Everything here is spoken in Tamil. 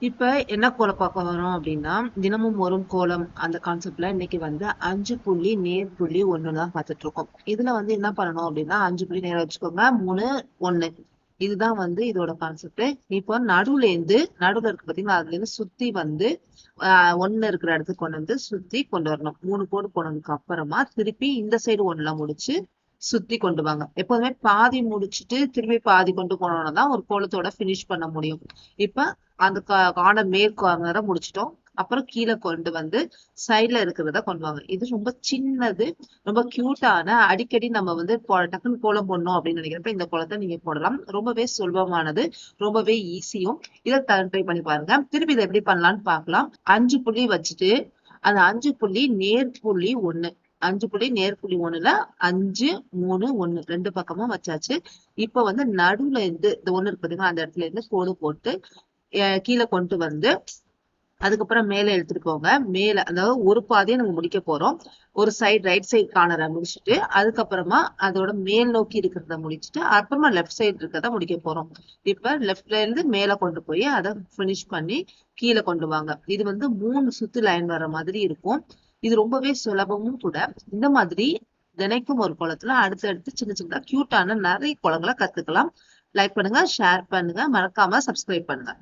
இப்ப என்ன கோலம் பார்க்க வரோம் அப்படின்னா தினமும் வரும் கோலம் அந்த கான்செப்ட்ல இன்னைக்கு வந்து அஞ்சு புள்ளி நேர் புள்ளி ஒண்ணுதான் பார்த்துட்டு இருக்கோம். இதுல வந்து என்ன பண்ணணும் அப்படின்னா அஞ்சு புள்ளி நேரம் வச்சுக்கோங்க. மூணு ஒண்ணு. இதுதான் வந்து இதோட கான்செப்ட் இப்போ நடுவுல இருந்து நடுவுல இருக்கு பாத்தீங்கன்னா அதுல இருந்து சுத்தி வந்து ஆஹ் இருக்கிற இடத்துக்கு கொண்டு வந்து சுத்தி கொண்டு வரணும். மூணு கோடு போனதுக்கு அப்புறமா திருப்பி இந்த சைடு ஒண்ணுல முடிச்சு சுத்தி கொண்டு வாங்க. எப்போதுமே பாதி முடிச்சுட்டு திருப்பி பாதி கொண்டு போனோம்னா தான் ஒரு கோலத்தோட ஃபினிஷ் பண்ண முடியும். இப்ப அந்த கார்னர் மேல் கார்னரை முடிச்சிட்டோம். அப்புறம் கீழே கொண்டு வந்து சைட்ல இருக்கிறத கொண்டு வாங்க. இது ரொம்ப சின்னது ரொம்ப கியூட்டான அடிக்கடி நம்ம வந்து டக்குன்னு கோலம் போடணும் அப்படின்னு நினைக்கிறப்ப இந்த கோலத்தை நீங்க போடலாம். ரொம்பவே சுலபமானது ரொம்பவே ஈஸியும் இதை ட்ரை பண்ணி பாருங்க. திருப்பி இதை எப்படி பண்ணலாம்னு பார்க்கலாம். அஞ்சு புள்ளி வச்சுட்டு அந்த அஞ்சு புள்ளி நேர் புள்ளி ஒண்ணு. அஞ்சு புள்ளி நேர் புள்ளி ஒண்ணுல அஞ்சு மூணு ஒண்ணு. ரெண்டு பக்கமும் வச்சாச்சு. இப்ப வந்து நடுவுல இருந்து இந்த ஒண்ணு இருக்கு அந்த இடத்துல இருந்து கோடு போட்டு கீழே கொண்டு வந்து அதுக்கப்புறம் மேல எடுத்துட்டு போங்க மேல அதாவது ஒரு பாதையை நம்ம முடிக்க போறோம். ஒரு சைடு ரைட் சைடு கார்னரை முடிச்சுட்டு அதுக்கப்புறமா அதோட மேல் நோக்கி இருக்கிறத முடிச்சுட்டு அப்புறமா லெஃப்ட் சைடு இருக்கிறத முடிக்க போறோம். இப்ப லெஃப்ட்ல இருந்து மேல கொண்டு போய் அதை ஃபினிஷ் பண்ணி கீழே கொண்டு வாங்க. இது வந்து மூணு சுத்து லைன் வர மாதிரி இருக்கும். இது ரொம்பவே சுலபமும் கூட. இந்த மாதிரி தினைக்கும் ஒரு குளத்துல அடுத்தடுத்து சின்ன சின்ன கியூட்டான நிறைய குளங்களை கத்துக்கலாம். லைக் பண்ணுங்க ஷேர் பண்ணுங்க. மறக்காம சப்ஸ்கிரைப் பண்ணுங்க.